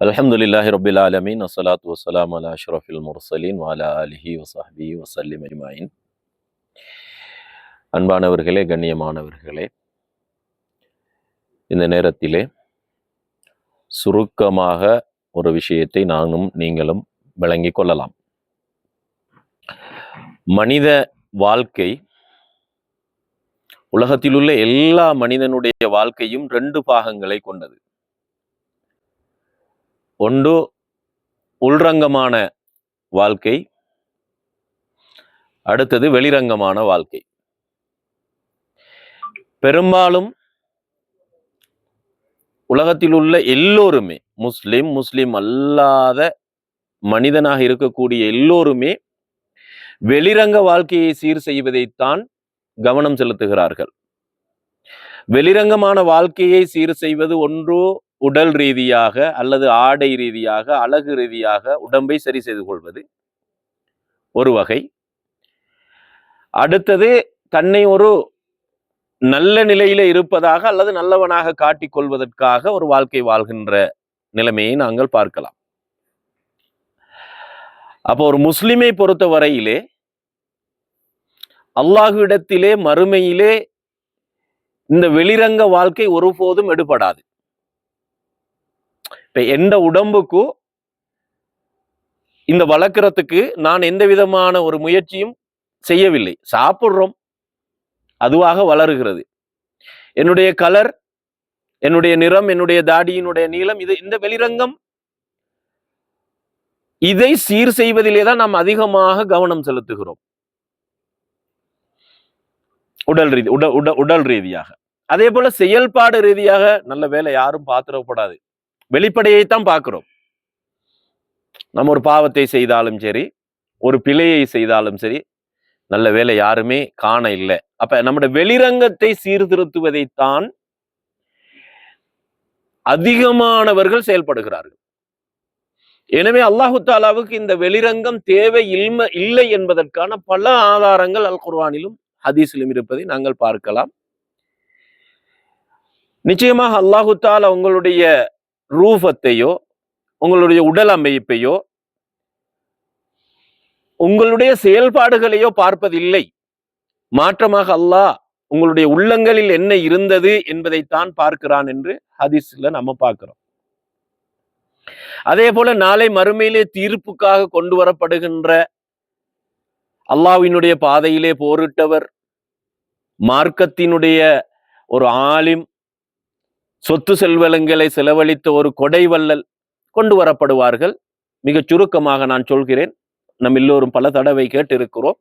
அலமதுல்லாஹி ரபில் ஆலமீன் அசலாத் வசலாம் அலா அஷ்ரஃபில் முர்சலீன் வாலா அலிஹி வசஹபி வசல்லிம் அஜ்மாயின் அன்பானவர்களே கண்ணியமானவர்களே இந்த நேரத்திலே சுருக்கமாக ஒரு விஷயத்தை நானும் நீங்களும் விளங்கி கொள்ளலாம். மனித வாழ்க்கை உலகத்திலுள்ள எல்லா மனிதனுடைய வாழ்க்கையும் ரெண்டு பாகங்களை கொண்டது. ஒன்று உள்ரங்கமான வாழ்க்கை. அடுத்தது வெளிரங்கமான வாழ்க்கை. பெரும்பாலும் உலகத்தில் உள்ள எல்லோருமே முஸ்லிம் முஸ்லிம் அல்லாத மனிதனாக இருக்கக்கூடிய எல்லோருமே வெளிரங்க வாழ்க்கையை சீர் செய்வதைத்தான் கவனம் செலுத்துகிறார்கள். வெளிரங்கமான வாழ்க்கையை சீர் செய்வது ஒன்றோ உடல் ரீதியாக அல்லது ஆடை ரீதியாக அழகு ரீதியாக உடம்பை சரி செய்து கொள்வது ஒரு வகை. அடுத்தது தன்னை ஒரு நல்ல நிலையில இருப்பதாக அல்லது நல்லவனாக காட்டிக்கொள்வதற்காக ஒரு வாழ்க்கை வாழ்கின்ற நிலைமையை நாங்கள் பார்க்கலாம். அப்போ ஒரு முஸ்லிமை பொறுத்தவரையிலே அல்லாஹுவிடத்திலே மறுமையிலே இந்த வெளிரங்க வாழ்க்கை ஒருபோதும் எடுபடாது. இப்போ எந்த உடம்புக்கும் இந்த வளர்க்குறதுக்கு நான் எந்த விதமான ஒரு முயற்சியும் செய்யவில்லை. சாப்பிட்றோம். அதுவாக வளருகிறது. என்னுடைய கலர் என்னுடைய நிறம் என்னுடைய தாடியினுடைய நீளம் இது இந்த வெளிரங்கம் இதை சீர் செய்வதிலே தான் நாம் அதிகமாக கவனம் செலுத்துகிறோம். உடல் ரீதி உடல் உடல் ரீதியாக. அதே போல செயல்பாடு ரீதியாக நல்ல வேலை யாரும் பாத்திரப்படாது வெளிப்படையைத்தான் பார்க்கிறோம். நம்ம ஒரு பாவத்தை செய்தாலும் சரி ஒரு பிழையை செய்தாலும் சரி நல்ல வேலை யாருமே காண இல்லை. அப்ப நம்முடைய வெளிரங்கத்தை சீர்திருத்துவதைத்தான் அதிகமானவர்கள் செயல்படுகிறார்கள். எனவே அல்லாஹு தாலாவுக்கு இந்த வெளிரங்கம் தேவை இல்ம இல்லை என்பதற்கான பல ஆதாரங்கள் அல் குர்வானிலும் ஹதீஸிலும் இருப்பதை நாங்கள் பார்க்கலாம். நிச்சயமாக அல்லாஹு தாலா உங்களுடைய ரூபத்தையோ உங்களுடைய உடல் அமைப்பையோ உங்களுடைய செயல்பாடுகளையோ பார்ப்பதில்லை. மாற்றமாக அல்லாஹ் உங்களுடைய உள்ளங்களில் என்ன இருந்தது என்பதைத்தான் பார்க்கிறான் என்று ஹதீஸ்ல நம்ம பார்க்கிறோம். அதே போல நாளை மறுமையிலே தீர்ப்புக்காக கொண்டு வரப்படுகின்ற அல்லாவினுடைய பாதையிலே போரிட்டவர் மார்க்கத்தினுடைய ஒரு ஆலிம் சொத்து செல்வலங்களை செலவழித்த ஒரு கொடை வள்ளல் கொண்டு வரப்படுவார்கள். மிகச் சுருக்கமாக நான் சொல்கிறேன். நம் எல்லோரும் பல தடவை கேட்டிருக்கிறோம்.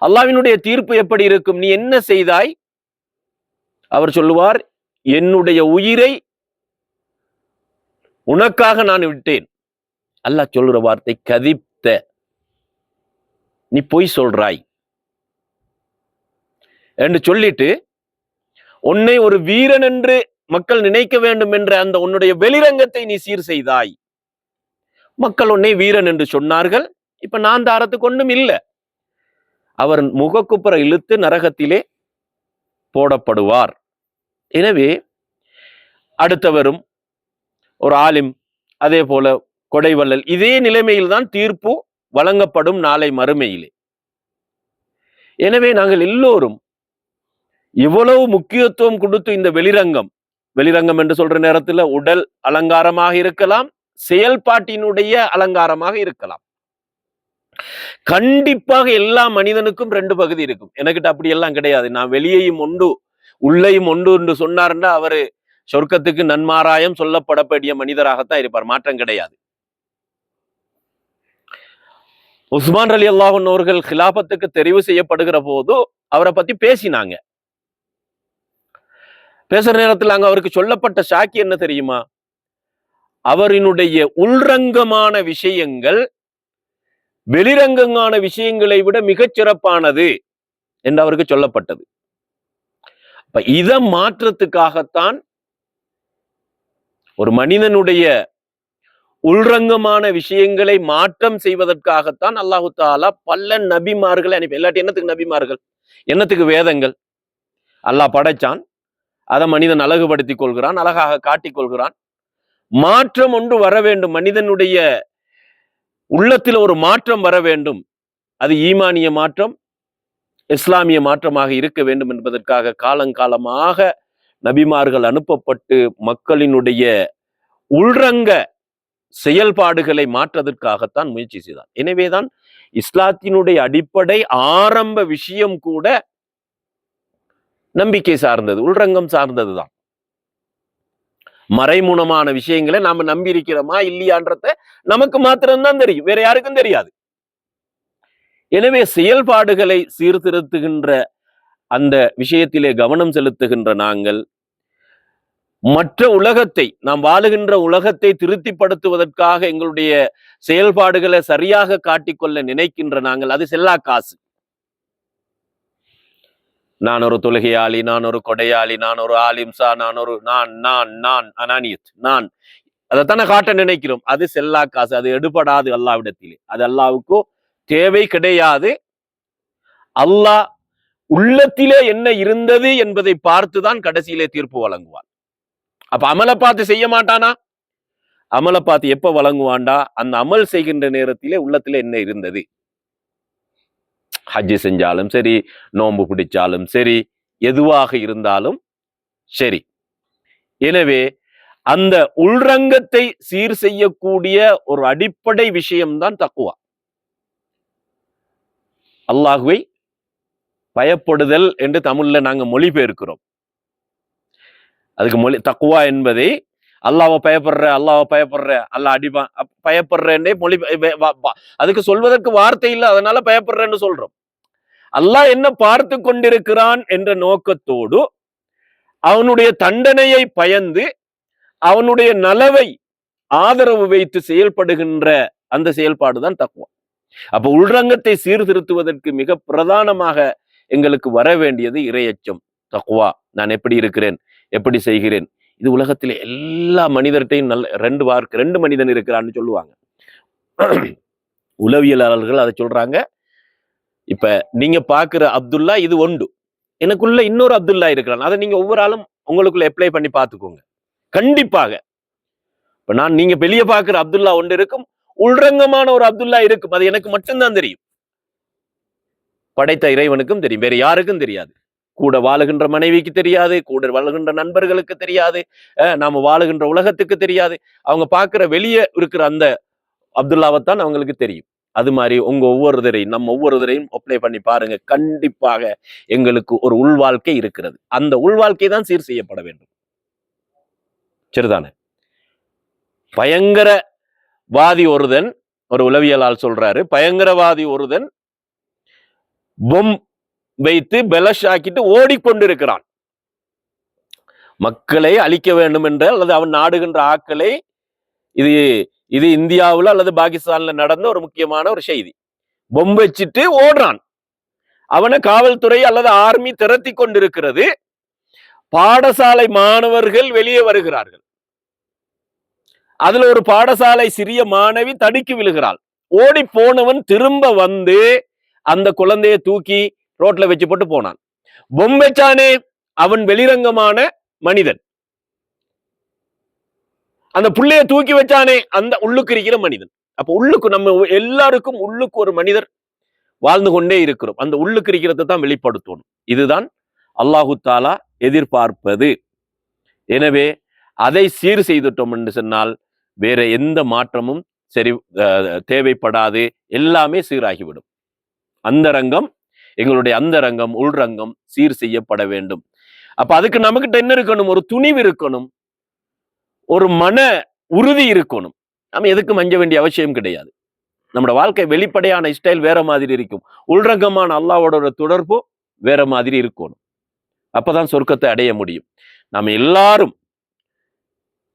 அல்லாவினுடைய தீர்ப்பு எப்படி இருக்கும்? நீ என்ன செய்தாய்? அவர் சொல்லுவார் என்னுடைய உயிரை உனக்காக நான் விட்டேன். அல்லாஹ் சொல்ற வார்த்தை கதிப்த நீ பொய் சொல்றாய். என்று சொல்லிட்டு உன்னை ஒரு வீரன் என்று மக்கள் நினைக்க வேண்டும் என்ற அந்த உன்னுடைய வெளிரங்கத்தை நீ சீர் செய்தாய். மக்கள் உன்னை வீரன் என்று சொன்னார்கள். இப்ப நான் தாரத்துக்கு ஒன்றும் இல்லை. அவர் முகக்குப்புற இழுத்து நரகத்திலே போடப்படுவார். எனவே அடுத்தவரும் ஒரு ஆலிம் அதே போல கொடைவள்ளல் இதே நிலைமையில்தான் தீர்ப்பு வழங்கப்படும் நாளை மறுமையிலே. எனவே நாங்கள் எல்லோரும் இவ்வளவு முக்கியத்துவம் கொடுத்து இந்த வெளிரங்கம் வெளிரங்கம் என்று சொல்ற நேரத்துல உடல் அலங்காரமாக இருக்கலாம் செயல்பாட்டினுடைய அலங்காரமாக இருக்கலாம். கண்டிப்பாக எல்லா மனிதனுக்கும் ரெண்டு பகுதி இருக்கும். எனக்கிட்ட அப்படி எல்லாம் கிடையாது. நான் வெளியையும் உண்டு உள்ளையும் உண்டு என்று சொன்னார்னா அவரு சொர்க்கத்துக்கு நன்மாராயம் சொல்லப்படப்படிய மனிதராகத்தான் இருப்பார். மாற்றம் கிடையாது. உஸ்மான் அலி அல்லாஹன் அவர்கள் கிலாபத்துக்கு தெரிவு செய்யப்படுகிற போது அவரை பத்தி பேசினாங்க. பேசுற நேரத்தில் அங்க அவருக்கு சொல்லப்பட்ட சாக்கி என்ன தெரியுமா? அவரினுடைய உள்ரங்கமான விஷயங்கள் வெளிரங்கமான விஷயங்களை விட மிகச் சிறப்பானது என்று அவருக்கு சொல்லப்பட்டது. அப்ப இத மாற்றத்துக்காகத்தான் ஒரு மனிதனுடைய உள்ரங்கமான விஷயங்களை மாற்றம் செய்வதற்காகத்தான் அல்லாஹு தாலா பல நபிமார்களை அனுப்பி இல்லாட்டி என்னத்துக்கு நபிமார்கள்? என்னத்துக்கு வேதங்கள்? அல்லாஹ் படைச்சான். அதை மனிதன் அழகுபடுத்திக் கொள்கிறான் அழகாக காட்டிக் கொள்கிறான். மாற்றம் ஒன்று வர வேண்டும். மனிதனுடைய உள்ளத்தில் ஒரு மாற்றம் வர வேண்டும். அது ஈமானிய மாற்றம் இஸ்லாமிய மாற்றமாக இருக்க வேண்டும் என்பதற்காக காலங்காலமாக நபிமார்கள் அனுப்பப்பட்டு மக்களினுடைய உள்ரங்க செயல்பாடுகளை மாற்றதற்காகத்தான் முயற்சி செய்தார். எனவேதான் இஸ்லாத்தினுடைய அடிப்படை ஆரம்ப விஷயம் கூட நம்பிக்கை சார்ந்தது உள்ரங்கம் சார்ந்ததுதான். மறைமுனமான விஷயங்களை நாம நம்பி இருக்கிறோமா இல்லையான்றத நமக்கு மாத்திரம்தான் தெரியும் வேற யாருக்கும் தெரியாது. எனவே செயல்பாடுகளை சீர்திருத்துகின்ற அந்த விஷயத்திலே கவனம் செலுத்துகின்ற நாங்கள் மற்ற உலகத்தை நாம் வாழுகின்ற உலகத்தை திருப்திப்படுத்துவதற்காக எங்களுடைய செயல்பாடுகளை சரியாக காட்டிக்கொள்ள நினைக்கின்ற நாங்கள் அது செல்லா காசு. நான் ஒரு தொழுகையாளி நான் ஒரு கொடையாளி நான் ஒரு ஆலிம்சா நான் ஒரு நான் நான் நான் அனானியத் நான். அதைத்தானே காட்ட நினைக்கிறோம். அது செல்லா காசு அது எடுபடாது அல்லாவிடத்திலே. அது அல்லாவுக்கு தேவை கிடையாது. அல்லாஹ் உள்ளத்திலே என்ன இருந்தது என்பதை பார்த்துதான் கடைசியிலே தீர்ப்பு வழங்குவான். அப்ப அமலை பார்த்து செய்ய மாட்டானா? அமலை பார்த்து எப்ப வழங்குவான்டா? அந்த அமல் செய்கின்ற நேரத்திலே உள்ளத்திலே என்ன இருந்தது? ஹஜ்ஜு செஞ்சாலும் சரி நோன்பு பிடிச்சாலும் சரி எதுவாக இருந்தாலும் சரி. எனவே அந்த உள்ரங்கத்தை சீர் செய்யக்கூடிய ஒரு அடிப்படை விஷயம்தான் தக்குவா. அல்லாஹுவை பயப்படுதல் என்று தமிழ்ல நாங்க மொழிபெயர்க்கிறோம். அதுக்கு மொழி தக்குவா என்பதை அல்லாவை பயப்படுற அல்லாவை பயப்படுற அல்லாஹ் அடிப்பான். பயப்படுறேன்னே மொழி அதுக்கு சொல்வதற்கு வார்த்தை இல்லை அதனால பயப்படுறேன்னு சொல்றோம். அல்லாஹ் என்ன பார்த்து கொண்டிருக்கிறான் என்ற நோக்கத்தோடு அவனுடைய தண்டனையை பயந்து அவனுடைய நலவை ஆதரவு வைத்து செயல்படுகின்ற அந்த செயல்பாடுதான் தக்குவா அப்ப உள்ரங்கத்தை சீர்திருத்துவதற்கு மிக பிரதானமாக எங்களுக்கு வர வேண்டியது இரையச்சம் தக்குவா நான் எப்படி இருக்கிறேன்? எப்படி செய்கிறேன்? இது உலகத்திலே எல்லா மனிதர்கிட்டையும் நல்ல ரெண்டு வார்க்கு ரெண்டு மனிதன் இருக்கிறான்னு சொல்லுவாங்க. உளவியலாளர்கள் அதை சொல்றாங்க. இப்ப நீங்க பாக்குற அப்துல்லா இது ஒன்று எனக்குள்ள இன்னொரு அப்துல்லா இருக்கிறான். அதை நீங்க ஒவ்வொரு ஆளும் உங்களுக்குள்ள அப்ளை பண்ணி பார்த்துக்கோங்க கண்டிப்பாக. இப்ப நான் நீங்க வெளியே பாக்குற அப்துல்லா ஒன்று இருக்கும். உள்ரங்கமான ஒரு அப்துல்லா இருக்கும். அது எனக்கு மட்டும்தான் தெரியும். படைத்த இறைவனுக்கும் தெரியும். வேற யாருக்கும் தெரியாது. கூட வாழுகின்ற மனைவிக்கு தெரியாது கூட வாழுகின்ற நண்பர்களுக்கு தெரியாது நாம வாழுகின்ற உலகத்துக்கு தெரியாது. அவங்க பார்க்குற வெளியே இருக்கிற அந்த அப்துல்லாவைத்தான் அவங்களுக்கு தெரியும். அது மாதிரி உங்க ஒவ்வொருத்தரையும் நம்ம ஒவ்வொருத்தரையும் அப்ளை பண்ணி பாருங்க. கண்டிப்பாக எங்களுக்கு ஒரு உள்வாழ்க்கை இருக்கிறது. அந்த உள்வாழ்க்கை தான் சீர் செய்யப்பட வேண்டும். சரிதானே? பயங்கரவாதி ஒருதன் ஒரு உளவியலால் சொல்றாரு. பயங்கரவாதி ஒருதன் பொம் வைத்து பெலஷ் ஆக்கிட்டு ஓடிக்கொண்டிருக்கிறான். மக்களை அழிக்க வேண்டும் என்ற அல்லது அவன் நாடுகின்ற ஆக்களை இது இது இந்தியாவுல அல்லது பாகிஸ்தான்ல நடந்த ஒரு முக்கியமான ஒரு செய்தி. பொம் ஓடுறான். அவனை காவல்துறை அல்லது ஆர்மி திரத்தி கொண்டிருக்கிறது. பாடசாலை மாணவர்கள் வெளியே வருகிறார்கள். அதுல ஒரு பாடசாலை சிறிய மாணவி தடுக்கி விழுகிறாள். ஓடி போனவன் திரும்ப வந்து அந்த குழந்தையை தூக்கி ரோட்ல வச்சு போட்டு போனான். பொம்மைச்சானே அவன் வெளிரங்கமான மனிதன். அந்த புள்ளைய தூக்கி வச்சானே அந்த உள்ளுக்கு இருக்கிற மனிதன். அப்ப உள்ளுக்கு நம்ம எல்லாருக்கும் உள்ளுக்கு ஒரு மனிதர் வாழ்ந்து கொண்டே இருக்கிறோம். அந்த உள்ளுக்கு இருக்கிறத தான் வெளிப்படுத்தணும். இதுதான் அல்லாஹு தாலா எதிர்பார்ப்பது. எனவே அதை சீர் செய்துட்டோம் என்று சொன்னால் வேற எந்த மாற்றமும் சரி தேவைப்படாது. எல்லாமே சீராகிவிடும். அந்தரங்கம் எங்களுடைய அந்தரங்கம் உள்ரங்கம் சீர் செய்யப்பட வேண்டும். அப்ப அதுக்கு நமக்கிட்ட என்ன இருக்கணும்? ஒரு துணிவு இருக்கணும். ஒரு மன உறுதி இருக்கணும். நம்ம எதுக்கும் அஞ்ச வேண்டிய அவசியம் கிடையாது. நம்மளோட வாழ்க்கை வெளிப்படையான ஸ்டைல் வேற மாதிரி இருக்கும். உள்ரங்கமான அல்லாவோட ஒரு வேற மாதிரி இருக்கணும். அப்பதான் சொர்க்கத்தை அடைய முடியும். நாம் எல்லாரும்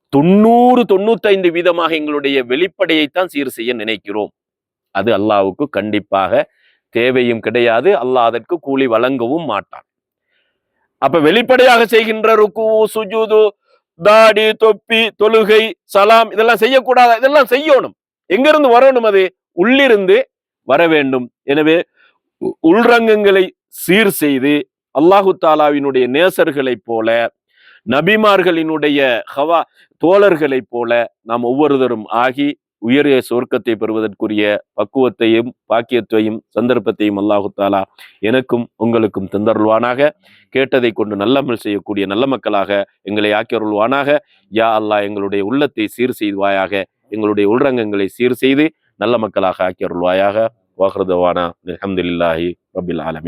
தொண்ணூறு தொண்ணூத்தைந்து வீதமாக எங்களுடைய வெளிப்படையைத்தான் சீர் செய்ய நினைக்கிறோம். அது அல்லாவுக்கு கண்டிப்பாக தேவையும் கிடையாது. அல்லாஹ் அதற்கு கூலி வழங்கவும் மாட்டான். அப்ப வெளிப்படையாக செய்கின்ற ருக்கு சுஜூது தாடி தொப்பி தொழுகை சலாம் இதெல்லாம் செய்யக்கூடாது? இதெல்லாம் செய்யணும். எங்கிருந்து வரணும் அது? உள்ளிருந்து வர வேண்டும். எனவே உள்ரங்கங்களை சீர் செய்து அல்லாஹு தாலாவினுடைய நேசர்களைப் போல நபிமார்களினுடைய ஹவா தோழர்களைப் போல நாம் ஒவ்வொருவரும் ஆகி உயரிய சுவர்க்கத்தை பெறுவதற்குரிய பக்குவத்தையும் பாக்கியத்தையும் சந்தர்ப்பத்தையும் அல்லாஹுத்தாலா எனக்கும் உங்களுக்கும் தந்தருள்வானாக. கேட்டதை கொண்டு நல்லமல் செய்யக்கூடிய நல்ல மக்களாக எங்களை ஆக்கியருள்வானாக. யா அல்லாஹ் எங்களுடைய உள்ளத்தை சீர் செய்வாயாக. எங்களுடைய உள்ரங்கங்களை சீர் செய்து நல்ல மக்களாக ஆக்கியருள்வாயாக. வாஹ்ரதவானா. அஹமதுல்லாஹி ரபில் ஆலமி